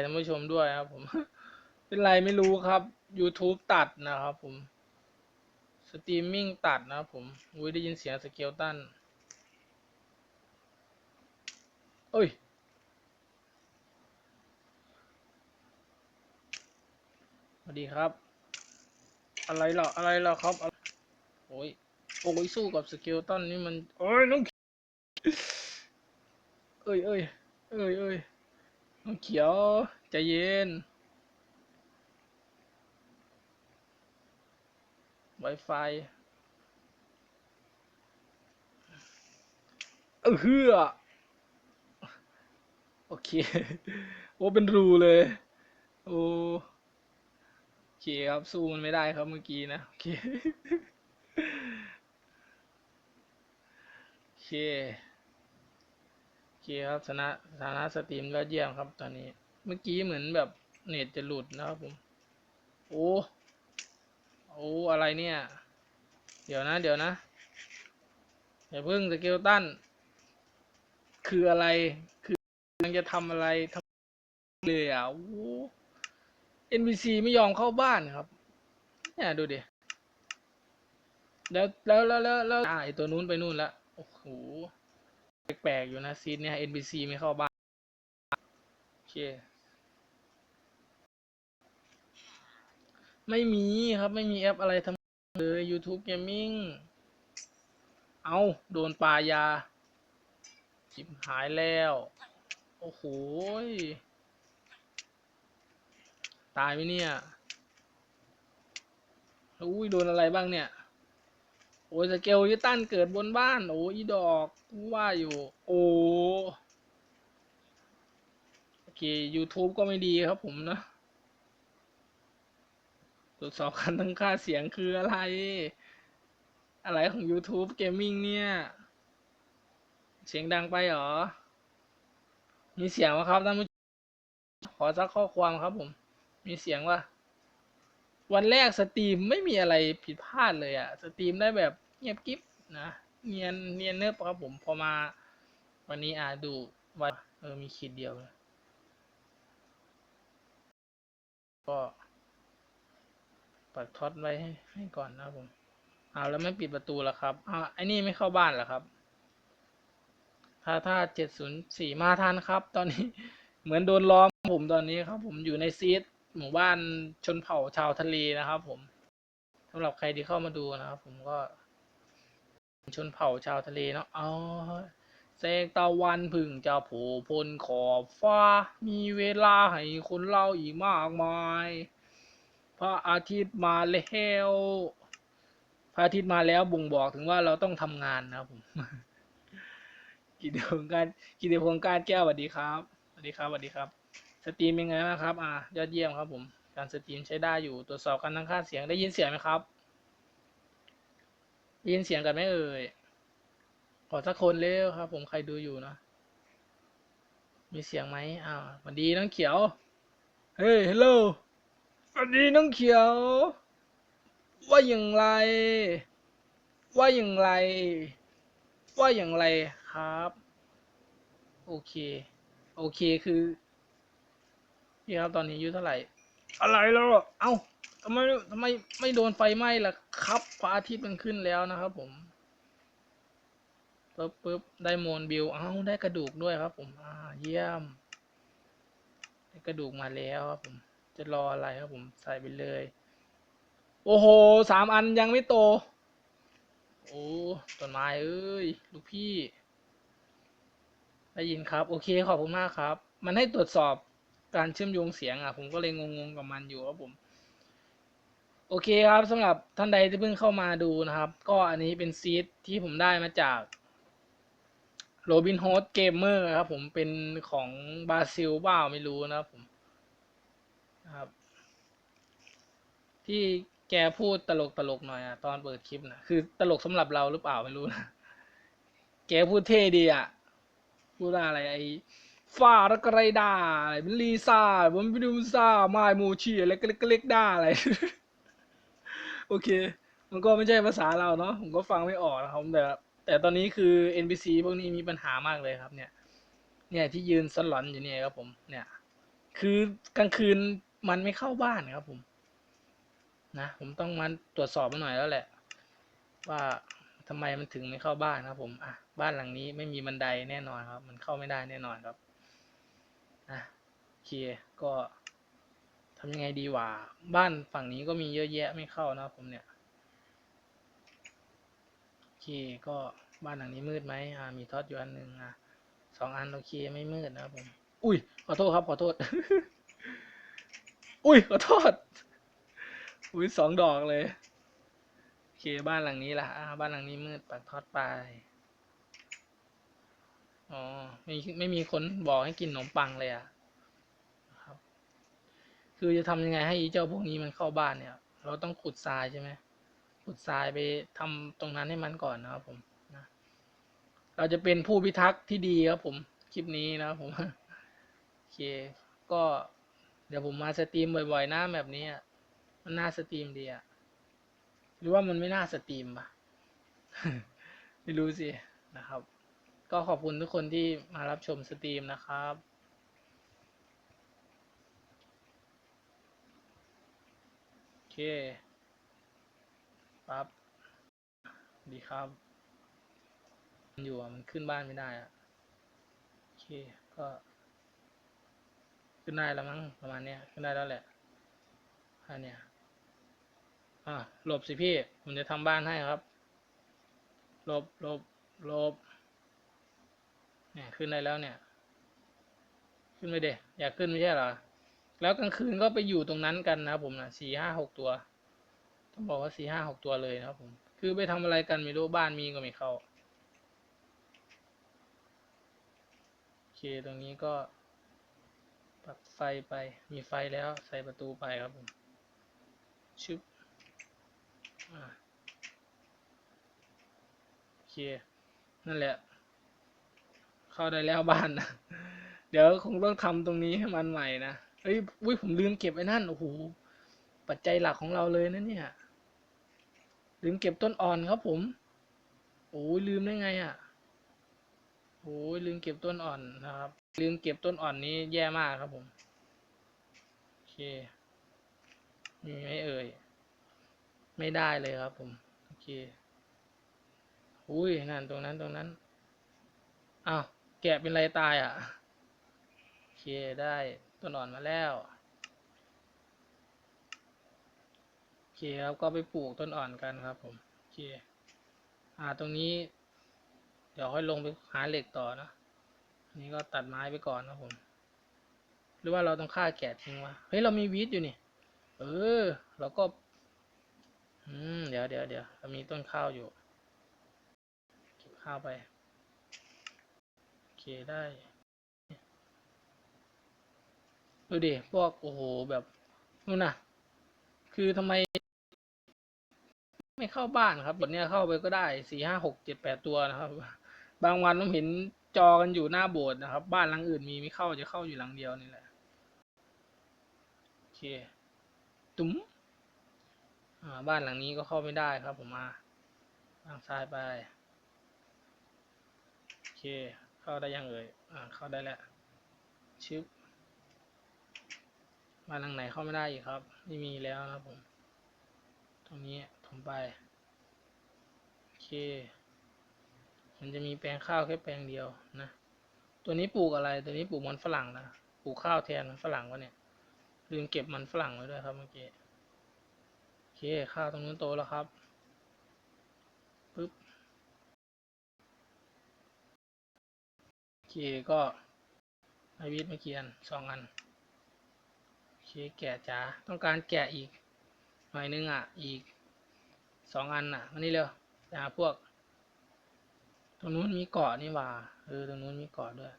ท่านผู้ชมด้วยครับผม เป็นไรไม่รู้ครับ YouTube ตัดนะครับผม สตรีมมิ่งตัดนะครับผมอุ้ยได้ยินเสียงสเกลตันเอ้ยสวัสดีครับ อะไรเหรออะไรเหรอครับโอ้ยโอ้ยสู้กับสเกลตันนี่มัน โอ้ยน้องเอ้ยเอ้ยเอ้ยเอ้ยน้อง เขียวใจเย็น Wi-Fi เออเฮือโอเค โอ้ เป็นรูเลย โอ้โอเคครับ สู้มันไม่ได้ครับเมื่อกี้นะ โอเค โอเค คครับชนะชนะสตรีมยอดเยี่ยมครับตอนนี้ เมื่อกี้เหมือนแบบเน็ตจะหลุดนะครับผม โอ้โอ้อะไรเนี่ย เดี๋ยวนะ เดี๋ยวนะ อย่าเพิ่งสเกลตันคืออะไร คือกำลังจะทำอะไรทำเลยอะโอ้ NPC ไม่ยอมเข้าบ้านครับ เนี่ยดูดิ แล้วแล้วแล้วแล้วแล้วไอตัวนู้นไปนู่นละ โอ้โห แปลกๆอยู่นะซีนเนี่ย NPC ไม่เข้าบ้าน โอเค ไม่มีครับไม่มีแอปอะไรทำเลย YouTube Gaming เอาโดนปลายาจิบหายแล้ว โอ้โหตายไหมเนี่ยอุ้ยโดนอะไรบ้างเนี่ย โอ้ยสเกลยิตันเกิดบนบ้าน โอ้ยอีดอกว่าอยู่ โอ้โอเค YouTube ก็ไม่ดีครับผมนะตรวจสอบการตั้งค่าเสียงคืออะไร อะไรของ YouTube Gaming เนี่ย เสียงดังไปหรอ มีเสียงวะครับท่านผู้ชมขอสักข้อความครับผม มีเสียงว่า วันแรกสตรีมไม่มีอะไรผิดพลาดเลยอะสตรีมได้แบบเงียบกิ๊บนะเนียนเนียนเนิบครับผมพอมาวันนี้อ่าดูว่าเออมีขีดเดียวเลยก็ปักท็อตไว้ให้ให้ก่อนนะครับผมเอาแล้วไม่ปิดประตูแล้วครับอ่าไอ้นี่ไม่เข้าบ้านเหรอครับ ถ้าถ้าเจ็ดศูนย์สี่มาทันครับ ตอนนี้เหมือนโดนล้อมผมตอนนี้ครับ ผมอยู่ในซีด หมู่บ้านชนเผ่าชาวทะเลนะครับ ผมสำหรับใครที่เข้ามาดูนะครับ ผมก็ ชนเผ่าชาวทะเลเนาะเอาแสงตะวันพึ่งจะโผล่พ้นขอบฟ้า มีเวลาให้คนเล่าอีกมากมาย พระอาทิตย์มาแล้วพระอาทิตย์มาแล้วบ่งบอกถึงว่าเราต้องทำงานนะครับผมกิติพงการกิติพงการแก้วสวัสดีครับสวัสดีครับสวัสดีครับ ตรีมเป็นไงบ้างครับ อ่ายอดเยี่ยมครับผม การสตรีมใช้ได้อยู่ ตรวจสอบการตั้งค่าเสียงได้ยินเสียงไหมครับ ได้ยินเสียงกันไหมเอ่ย ขอสักคนเร็วครับ ผมใครดูอยู่เนอะมีเสียงไหมอ้าวสวัสดีน้องเขียว เฮ้ยฮัลโหล สวัสดีน้องเขียว ว่าอย่างไร ว่าอย่างไร ว่าอย่างไรครับ โอเค โอเคคือ พี่ครับตอนนี้อายุเท่าไหร่ อะไรแล้ว เอ้าทำไมทำไมไม่โดนไฟไหม้ล่ะครับพระอาทิตย์มันขึ้นแล้วนะครับ ผมปึ๊บปึ๊บได้โมนบิลเอ้าได้กระดูกด้วยครับ ผม อ่า เยี่ยม ได้กระดูกมาแล้วครับผม จะรออะไรครับผมใส่ไปเลย โอ้โหสามอันยังไม่โต โอ้ต้นไม้เอ้ยลูกพี่ ได้ยินครับ โอเคขอบคุณมากครับ มันให้ตรวจสอบ การเชื่อมโยงเสียงอะ ผมก็เลยงงๆกับมันอยู่ครับผม โอเคครับสำหรับท่านใดที่เพิ่งเข้ามาดูนะครับ ก็อันนี้เป็นซีดที่ผมได้มาจากโรบินโฮสเกมเมอร์ครับผมเป็นของบราซิลเปล่าไม่รู้นะครับผมครับ ที่แกพูดตลกตลกหน่อยอะตอนเปิดคลิปนะคือตลกสำหรับเราหรือเปล่าไม่รู้นะ แกพูดเท่ดีอะพูดอะไรไอ ฟ้ารักไรด่าอะไรเป็นลีซ่าผมไปดูซ่าไมโมชีอะไรก็เล็กก็เล็กด่าอะไร โอเค มันก็ไม่ใช่ภาษาเราเนาะผมก็ฟังไม่ออกนะครับแต่แต่ตอนนี้คือ NPC พวกนี้มีปัญหามากเลยครับ เนี่ย เนี่ยที่ยืนสลอนอยู่เนี่ยครับผม เนี่ย คือกลางคืนมันไม่เข้าบ้านครับผม นะ ผมต้องมาตรวจสอบมันหน่อยแล้วแหละ ว่าทำไมมันถึงไม่เข้าบ้านครับผม อะ บ้านหลังนี้ไม่มีบันไดแน่นอนครับ มันเข้าไม่ได้แน่นอนครับ นะโอเคก็ทำยังไงดีวะบ้านฝั่งนี้ก็มีเยอะแยะไม่เข้านะผมเนี่ยโอเคก็บ้านหลังนี้มืดไหมอ่ามีท็อตอยู่อันหนึ่งอะสองอันโอเคไม่มืดนะครับผม อุ้ยขอโทษครับขอโทษ อุ้ยขอโทษ อุ้ยสองดอกเลยโอเคบ้านหลังนี้ล่ะอ่าบ้านหลังนี้มืดปัดท็อตไป อ๋อไม่ไม่มีคนบอกให้กินขนมปังเลยอะครับ คือจะทำยังไงให้เจ้าพวกนี้มันเข้าบ้านเนี่ย เราต้องขุดทรายใช่ไหมขุดทรายไปทำตรงนั้นให้มันก่อนนะครับผมนะเราจะเป็นผู้พิทักษ์ที่ดีครับผมคลิปนี้นะครับผมโอเค ก็เดี๋ยวผมมาสตรีมบ่อยๆนะแบบนี้มันน่าสตรีมดีอะหรือว่ามันไม่น่าสตรีมปะไม่รู้สินะครับ ก็ขอบคุณทุกคนที่มารับชมสตรีมนะครับโอเคปั๊บดีครับมันอยู่มันขึ้นบ้านไม่ได้อะโอเคก็ ขึ้นได้แล้วมั้งประมาณเนี้ยขึ้นได้แล้วแหละอันเนี้ยอ่าหลบสิพี่ผมจะทำบ้านให้ครับหลบหลบหลบ เนี่ยขึ้นได้แล้วเนี่ย ขึ้นไปเดอยากขึ้นไม่ใช่เหรอ แล้วกลางคืนก็ไปอยู่ตรงนั้นกันนะครับผมนะสี่ห้าหกตัว ต้องบอกว่าสี่ห้าหกตัวเลยนะครับผม คือไปทำอะไรกันไม่รู้บ้านมีก็ไม่เข้า โอเคตรงนี้ก็ปักไฟไป มีไฟแล้วใส่ประตูไปครับผม ชึบโอเค นั่นแหละ เข้าได้แล้วบ้านนะเดี๋ยวคงต้องทำตรงนี้ให้มันใหม่นะเฮ้ยอุ้ยผมลืมเก็บไอ้นั่นโอ้โหปัจจัยหลักของเราเลยนะเนี่ย ลืมเก็บต้นอ่อนครับผมโอ้ยลืมได้ไงอะ่ะโอ้ยลืมเก็บต้นอ่อนนะครับ ลืมเก็บต้นอ่อนนี้แย่มากครับผมโอเคมีไหมเอ่ยไม่ได้เลยครับผมโอเคอุ้ยนั่นตรงนั้นตรงนั้นอ้าว แกะเป็นไรตายอะ โอเคได้ต้นอ่อนมาแล้ว โอเคครับก็ไปปลูกต้นอ่อนกันครับผม โอเค อ่าตรงนี้ เดี๋ยวค่อยลงไปหาเหล็กต่อนะอนนี้ก็ตัดไม้ไปก่อนนะผม หรือว่าเราต้องฆ่าแกะทิ้งวะ เฮ้ยเรามีวีดอยู่นี่ เออเราก็ อืมเดี๋ยวเดี๋ยวเดี๋ยวเรามีต้นข้าวอยู่เก็บข้าวไป ได้ ดูดิ พวก โอ้โห แบบนู่นน่ะคือทำไม ไม่เข้าบ้านครับบทเนี้ยเข้าไปก็ได้สี่ห้าหกเจ็ดแปดตัวนะครับ บางวันผมเห็นจอกันอยู่หน้าโบสถ์นะครับ บ้านหลังอื่นมีไม่เข้าจะเข้าอยู่หลังเดียวนี่แหละโอเค ตุ้มบ้านหลังนี้ก็เข้าไม่ได้ครับผมมาทางซ้ายไป โอเค เข้าได้ยังเอ่ย อ่า เข้าได้แล้วชึบบ้านหลังไหนเข้าไม่ได้อีกครับ ไม่มีแล้วนะครับผม ตรงนี้ผมไป โอเค มันจะมีแปลงข้าวแค่แปลงเดียวนะ ตัวนี้ปลูกอะไร ตัวนี้ปลูกมันฝรั่งนะ ปลูกข้าวแทนมันฝรั่งวะเนี่ย ลืมเก็บมันฝรั่งไว้ด้วยครับเมื่อกี้ โอเค ข้าวตรงนู้นโตแล้วครับ โอ เคก็ไอวิทย์เมื่อกี้อันสองอันโอเคแกะจ๋าต้องการแกะอีก หน่อยนึงอะ อีกสองอันอะมานี่เร็วไปหาพวก ตรงนู้นมีเกาะนี่ว่าเออตรงนู้นมีเกาะด้วย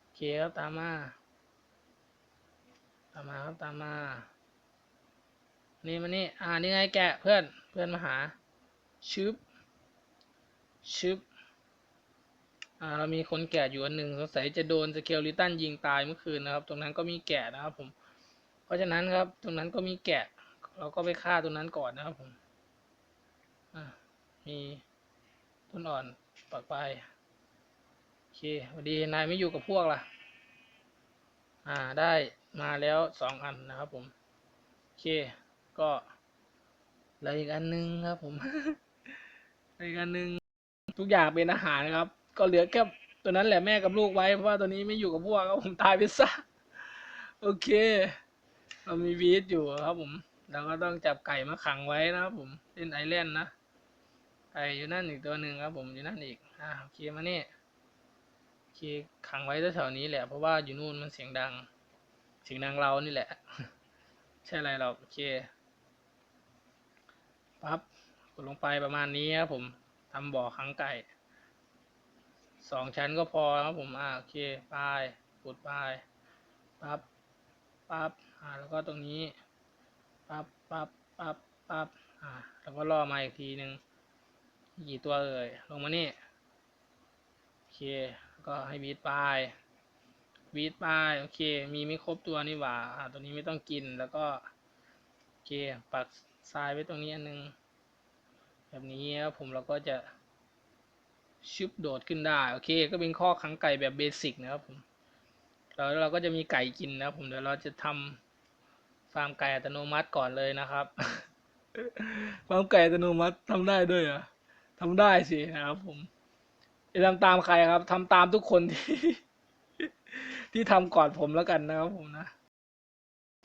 โอเคครับตามมา ตามมาครับตามมา นี่มานี่อ่านี่ไงแกะเพื่อนเพื่อนมาหาชึบชึบ อ่าเรามีคนแกะอยู่อันหนึ่งสงสัยจะโดนสเกลลิตันยิงตายเมื่อคืนนะครับ ตรงนั้นก็มีแกะนะครับผม เพราะฉะนั้นครับ ตรงนั้นก็มีแกะเราก็ไปฆ่าตรงนั้นก่อนนะครับผมอ่ามีต้นอ่อนปักไปโอเคสวัสดีนายไม่อยู่กับพวกล่ะ อ่าได้มาแล้วสองอันนะครับผมโอเคก็เลืออีกอันหนึงครับผมเลืออีกอันหนึงทุกอย่างเป็นอาหารครับ ก็เหลือแค่ตัวนั้นแหละแม่กับลูกไว้ เพราะว่าตัวนี้ไม่อยู่กับพวกครับผมตายไปซะโอเค เรามีวีดอยู่ครับผมเราก็ต้องจับไก่มาขังไว้นะครับผมเล่นไอแลนด์นะไก่อยู่นั่นอีกตัวหนึ่งครับผมอยู่นั่นอีกอ่าโอเคมานี่โอเคขังไว้แถวๆนี้แหละเพราะว่าอยู่นู่นมันเสียงดัง เสียงดังเรานี่แหละ ใช่อะไรหรอโอเคปั๊บกดลงไปประมาณนี้ครับผมทำบ่อขังไก่ สองชั้นก็พอครับผม อ่าโอเคไปกดไปปั๊บปั๊บอ่าแล้วก็ตรงนี้ปั๊บปั๊บปั๊บปั๊บอ่าแล้วก็ล่อมาอีกทีหนึ่งกี่ตัวเอ่ยลงมานี่โอเคแล้วก็ให้บีทไปวีดไปโอเค มีไม่ครบตัวนี่หว่าอ่าตัวนี้ไม่ต้องกินแล้วก็โอเคปักทรายไว้ตรงนี้อันนึง แบบนี้ครับผมเราก็จะ ชึบโดดขึ้นได้ โอเค ก็เป็นข้อขังไก่แบบเบสิกนะครับผมแล้วเราก็จะมีไก่กินนะผมเดี๋ยวเราจะทำฟาร์มไก่อัตโนมัติก่อนเลยนะครับฟาร์มไก่อัตโนมัติทำได้ด้วยเหรอทำได้สินะครับผมจะทำตามใครครับทำตามทุกคนที่ ที่ทำก่อนผมแล้วกันนะครับผมนะ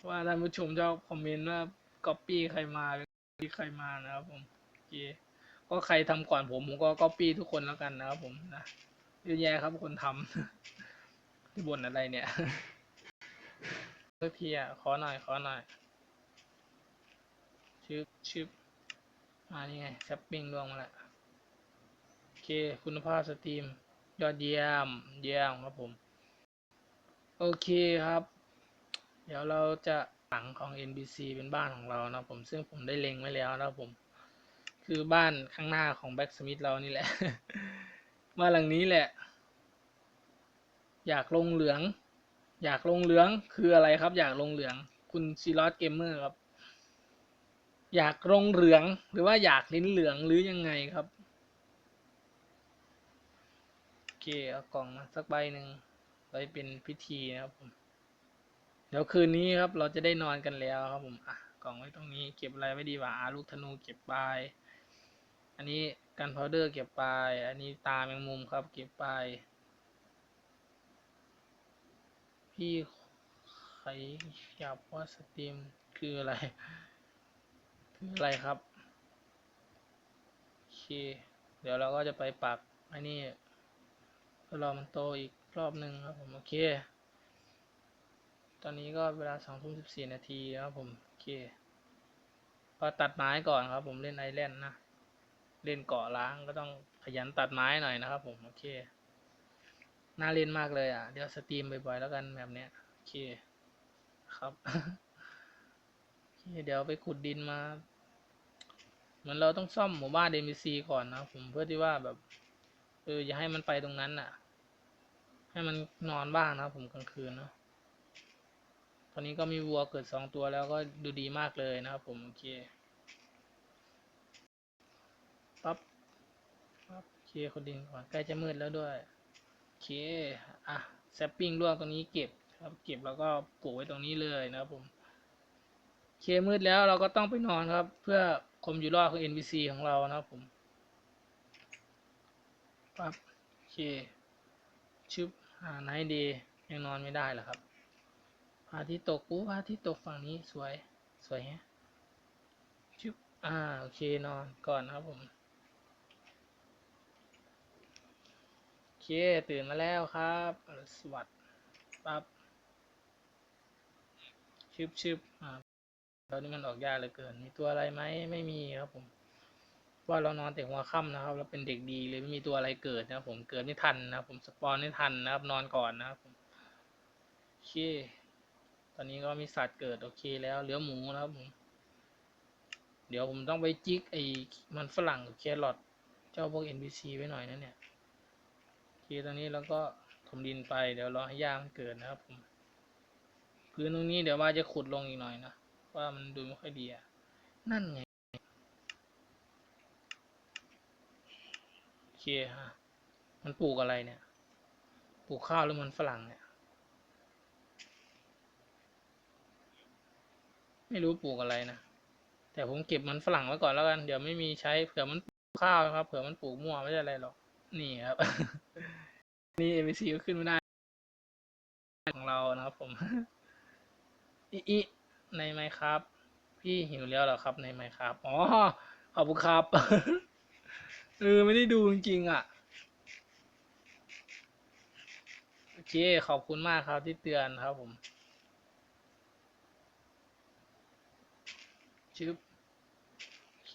ว่าท่านผู้ชมจะคอมเมนต์ว่าก๊อปปี้ใครมาปี้ใครมานะครับผมโอเค ก็ใครทำก่อนผมผมก็ก๊อปปี้ทุกคนแล้วกันนะครับผมนะเยอะแยะครับคนทำที่บนอะไรเนี่ยเพื่อพี่อะขอหน่อยขอหน่อยชึบชึบมานี่ไงแซปปิ้งลวงมาแล้วโอเค คุณภาพสตรีม ยอดเยี่ยม เยี่ยมครับผม โอเคครับ เดี๋ยวเราจะหลังของ NBC เป็นบ้านของเรานะผมซึ่งผมได้เล็งไว้แล้วนะผม คือบ้านข้างหน้าของแบ็กสมิธเรานี่แหละบ้านหลังนี้แหละ อยากลงเหลือง อยากลงเหลืองคืออะไรครับ อยากลงเหลือง คุณซีรอสเกมเมอร์ครับ อยากลงเหลืองหรือว่าอยากลิ้นเหลืองหรือยังไงครับโอเคเอากล่องมาสักใบหนึ่งไว้เป็นพิธีนะครับผมเดี๋ยวคืนนี้ครับเราจะได้นอนกันแล้วครับผมอะกล่องไว้ตรงนี้เก็บอะไรไว้ดีวะอะลูกธนูเก็บไป อันนี้กันพาวเดอร์เก็บไป อันนี้ตาแมงมุมครับเก็บไป พี่ใครอยากว่าสตรีมคืออะไร คืออะไรครับ โอเค เดี๋ยวเราก็จะไปปักอันนี้รอมันโตอีกรอบหนึ่งครับผม โอเค ตอนนี้ก็เวลาสองทุ่มสิบสี่นาทีครับผม โอเคพอตัดไม้ก่อนครับผมเล่นไอแลนด์นะ เล่นเกาะล้างก็ต้องขยันตัดไม้หน่อยนะครับ ผมโอเคน่าเล่นมากเลยอะเดี๋ยวสตรีมบ่อยๆแล้วกันแบบเนี้ยโอเคครับโอเคเดี๋ยวไปขุดดินมาเหมือนเราต้องซ่อมหมู่บ้านเดมิซีก่อนนะผมเพื่อที่ว่าแบบเอออย่าให้มันไปตรงนั้นน่ะ ให้มันนอนบ้างนะผมกลางคืนเนาะตอนนี้ก็มีวัวเกิดสองตัวแล้วก็ดูดีมากเลยนะครับผมโอเค ปั๊บับโอเคคนดินก่อนใกล้จะมืดแล้วด้วยโอเคอะแซปปิ้งร่วงตรงนี้เก็บครับเก็บแล้วก็ปลูกไว้ตรงนี้เลยนะครับผมโอเคมืดแล้วเราก็ต้องไปนอนครับ เพื่อคมอยู่รอดของ NPC ของเรานะครับผมปั๊บโอเคชึบอ่าไนเดย์ยังนอนไม่ได้เหรอครับพาทิตย์ตกปุ๊บพาทิตย์ตกฝั่งนี้สวยสวยแฮะชึบอ่าโอเคนอนก่อนนะครับผม โอ เค ตื่นมาแล้วครับสวัสดีปั๊บชึบชึบอ่าตอนนี้มันออกยากเหลือเกิน มีตัวอะไรไหมไม่มีครับผม ว่าเรานอนแต่หัวค่ำนะครับ เราเป็นเด็กดีเลยไม่มีตัวอะไรเกิดนะครับผม เกิดไม่ทันนะครับผม สปอนไม่ทันนะครับ นอนก่อนนะครับผมโอเค ตอนนี้ก็มีสัตว์เกิดโอเคแล้ว เหลือหมูนะครับผม เดี๋ยวผมต้องไปจิกไอ้มันฝรั่งกับแครอทเจ้าพวก NPC ไว้หน่อยนะเนี่ย คตอนนี้เราก็ถมดินไปเดี๋ยวรอให้หญ้ามันเกิดนะครับผมพื้นตรงนี้เดี๋ยวว่าจะขุดลงอีกหน่อยนะว่ามันดูไม่ค่อยดีอะนั่นไงโอเคฮะมันปลูกอะไรเนี่ย ปลูกข้าวหรือมันฝรั่งเนี่ย ไม่รู้ปลูกอะไรนะ แต่ผมเก็บมันฝรั่งไว้ก่อนแล้วกัน เดี๋ยวไม่มีใช้เผื่อมันปลูกข้าวครับ เผื่อมันปลูกมั่วไม่ใช่อะไรหรอก นี่ครับ นี่ ABC ก็ขึ้นไม่ได้ ของเรานะครับผมอิอิในไหมครับ พี่หิวแล้วเหรอครับในไหมครับ อ๋อ ขอบคุณครับเออไม่ได้ดูจริงๆอะ โอเค ขอบคุณมากครับที่เตือนครับผมชึบโอเค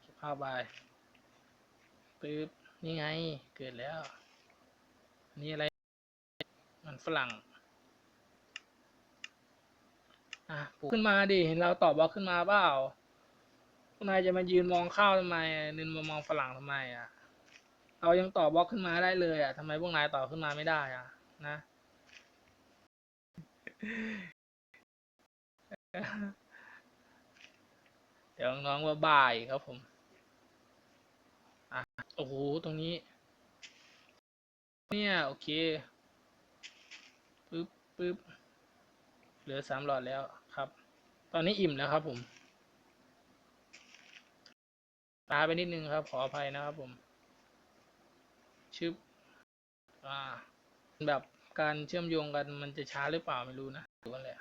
เก็บภาพไปปึ๊บ นี่ไง เกิดแล้ว นี่อะไร มันฝรั่ง อะปลูกขึ้นมาดิ เห็นเราตอบบล็อกขึ้นมาเปล่าพวกนายจะมายืนมองข้าวทำไมนินมามองฝรั่งทำไมอะ เรายังตอบล็อกขึ้นมาได้เลยอะทำไมพวกนายต่อขึ้นมาไม่ได้อะ นะเดี๋ยวน้องว่าบ่ายครับผม อะโอ้โห ตรงนี้ เนี่ย โอเคปึ๊บปึ๊บเหลือสามหลอดแล้วครับ ตอนนี้อิ่มแล้วครับผมตาไปนิดนึงครับ ขออภัยนะครับผม ชึบ อ่า แบบการเชื่อมโยงกันมันจะช้าหรือเปล่าไม่รู้นะดูกันเลย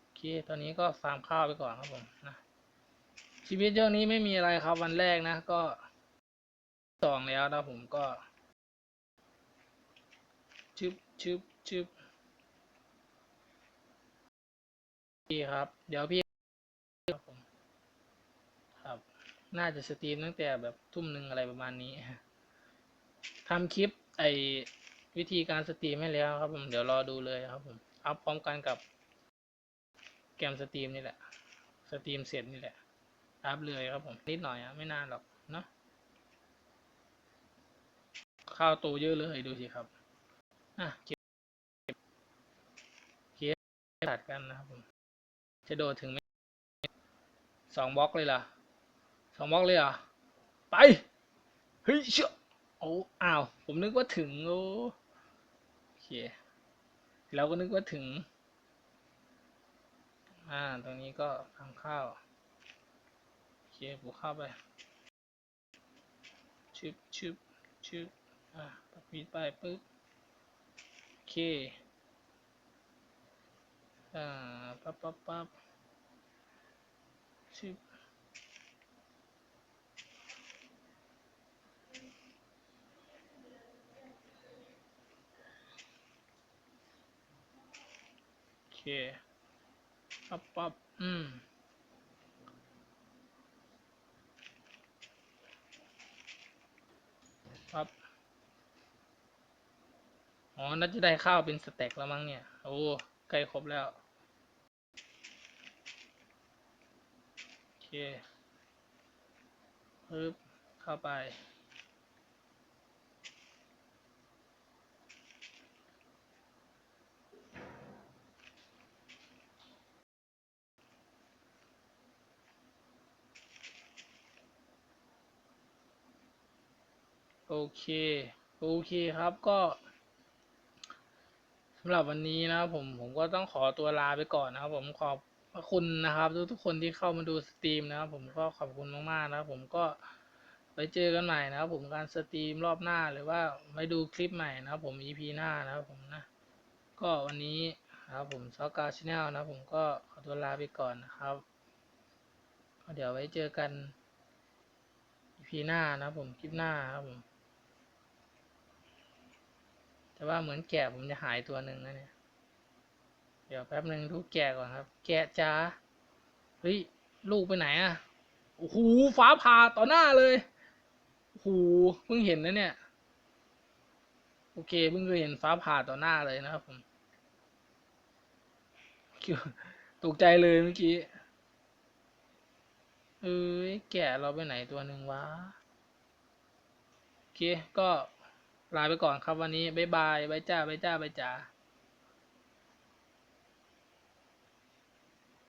โอเค ตอนนี้ก็ฟาร์มข้าวไปก่อนครับผมนะชีวิตช่วงนี้ไม่มีอะไรครับวันแรกนะ ก็ สองแล้วนะผมก็ชึบชึบชึบพี่ครับ เดี๋ยวพี่ครับผมครับ น่าจะสตรีมตั้งแต่แบบทุ่มหนึ่งอะไรประมาณนี้ทำคลิปไอวิธีการสตรีมให้แล้วครับผมเดี๋ยวรอดูเลยครับผมอัพพร้อมกันกับแกมสตรีมนี่แหละ สตรีมเสร็จนี่แหละอัพเลยครับผมนิดหน่อยอะไม่นานหรอกเนาะ ข้าวโตเยอะเลยดูสิครับ อะเก็บเก็บตัดกันนะครับผมจะโดดถึงไหมสองบล็อกเลยเหรอสองบล็อกเลยเหรอไป เฮ้ยเชื่อโอ้อ้าว ผมนึกว่าถึงโอ้โอเคเราก็นึกว่าถึง อ่า ตรงนี้ก็ทำข้าวโอเคปลูกข้าวไปชึบชึบชึบ อ่าปักปีดไปปึ๊บโอเค อ่า ปั๊บปั๊บปั๊บชึบโอเค ปั๊บปั๊บอืม ปั๊บ อ๋อ น่าจะได้ข้าวเป็นสเต็กแล้วมั้งเนี่ย โอ้ ใกล้ครบแล้ว โอเคปึ๊บเข้าไป โอเค โอเคครับก็ สำหรับวันนี้นะครับผมผมก็ต้องขอตัวลาไปก่อนนะครับ ผมขอบพระคุณนะครับ ทุกทุกๆคนที่เข้ามาดูสตรีมนะครับ ผมก็ขอบคุณมากๆนะครับ ผมก็ไปเจอกันใหม่นะครับ ผมการสตรีมรอบหน้าหรือว่าไปดูคลิปใหม่นะครับ ผม EP หน้านะครับ ผมนะ ก็วันนี้นะครับผมซอกาชแนลนะครับผมก็ขอตัวลาไปก่อนนะครับเดี๋ยวไว้เจอกัน EP หน้านะครับผมคลิปหน้านะครับผม แต่ว่าเหมือนแกะผมจะหายตัวหนึ่งนะเนี่ย เดี๋ยวแป๊บหนึ่งดูแกะก่อนครับ แกะจ้าเฮ้ยลูกไปไหนอะโอ้โหฟ้าผ่าต่อหน้าเลยโอ้โหเพิ่งเห็นนะเนี่ย โอเคเพิ่งเคยเห็นฟ้าผ่าต่อหน้าเลยนะครับผมตกใจเลยเมื่อกี้เอ้ยแกะเราไปไหนตัวหนึ่งวะ โอเคก็ ลาไปก่อนครับวันนี้บ๊ายบายบายจ้าบายจ้าบายจ้า